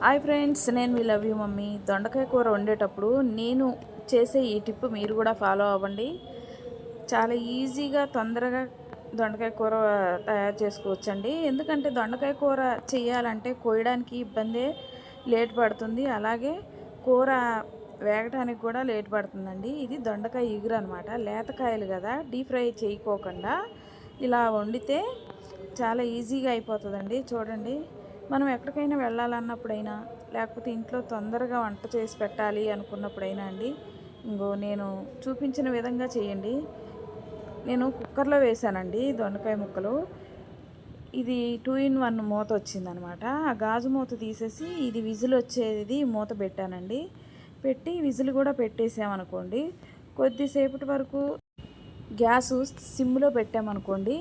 Hi friends నేను మీ love you mummy. దొండకాయ కూర వండేటప్పుడు నేను చేసే ఈ టిప్ మీరు కూడా ఫాలో అవ్వండి. చాలా ఈజీగా తొందరగా దొండకాయ కూర తయారు చేసుకోవచ్చండి. ఎందుకంటే దొండకాయ కూర చేయాలంటే కోయడానికి ఇబ్బందే లేట్ పడుతుంది. అలాగే కూర వేగటానికి కూడా లేట్ పడుతుందండి. ఇది దొండకాయ ఇగురు అనమాట లేతకాయలు కదా డీప్ ఫ్రై చేయకోకుండా ఇలా వండితే చాలా ఈజీగా అయిపోతుందండి. చూడండి. మనం ఎక్కడికైనా వెళ్ళాలన్నప్పుడైనా లేకపోతే ఇంట్లో తొందరగా వంట చేసి పెట్టాలి అనుకున్నప్పుడైనా అండి ఇంకో నేను చూపించిన విధంగా చేయండి. నేను కుక్కర్లో వేసానండి దొండకాయ ముక్కలు. ఇది టూ ఇన్ వన్ మూత వచ్చిందనమాట. ఆ గాజు మూత తీసేసి ఇది విజిల్ వచ్చేది మూత పెట్టానండి. పెట్టి విజిల్ కూడా పెట్టేసామనుకోండి కొద్దిసేపటి వరకు గ్యాసు సిమ్లో పెట్టామనుకోండి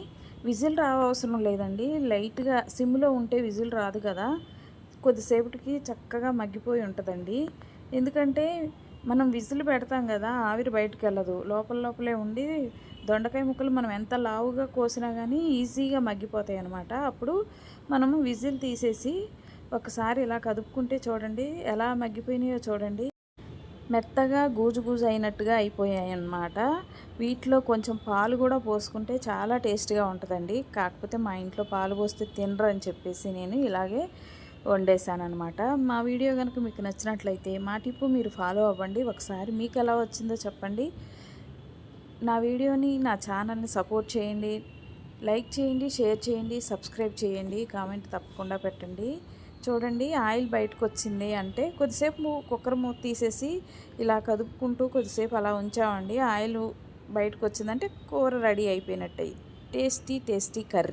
విజిల్ రావసరం లేదండి. లైట్గా సిమ్లో ఉంటే విజిల్ రాదు కదా. కొద్దిసేపటికి చక్కగా మగ్గిపోయి ఉంటుందండి. ఎందుకంటే మనం విజిల్ పెడతాం కదా ఆవిరి బయటకు వెళ్ళదు లోపల లోపలే ఉండి దొండకాయ ముక్కలు మనం ఎంత లావుగా కోసినా కానీ ఈజీగా మగ్గిపోతాయి అన్నమాట. అప్పుడు మనము విజిల్ తీసేసి ఒకసారి ఇలా కదుపుకుంటే చూడండి ఎలా మగ్గిపోయినాయో చూడండి. మెత్తగా గూజు గూజు అయినట్టుగా అయిపోయాయి అన్నమాట వీటిలో కొంచెం పాలు కూడా పోసుకుంటే చాలా టేస్ట్గా ఉంటుందండి. కాకపోతే మా ఇంట్లో పాలు పోస్తే తినరు అని చెప్పేసి నేను ఇలాగే వండేసాను అనమాట మా వీడియో కనుక మీకు నచ్చినట్లయితే మా టిప్పు మీరు ఫాలో అవ్వండి. ఒకసారి మీకు ఎలా వచ్చిందో చెప్పండి. నా వీడియోని నా ఛానల్ని సపోర్ట్ చేయండి. లైక్ చేయండి షేర్ చేయండి సబ్స్క్రైబ్ చేయండి. కామెంట్ తప్పకుండా పెట్టండి. చూడండి ఆయిల్ బయటకు వచ్చింది అంటే కొద్దిసేపు కుక్కర్ మూత తీసేసి ఇలా కదుపుకుంటూ కొద్దిసేపు అలా ఉంచామండి. ఆయిల్ బయటకు వచ్చిందంటే కూర రెడీ అయిపోయినట్టు టేస్టీ టేస్టీ కర్రీ.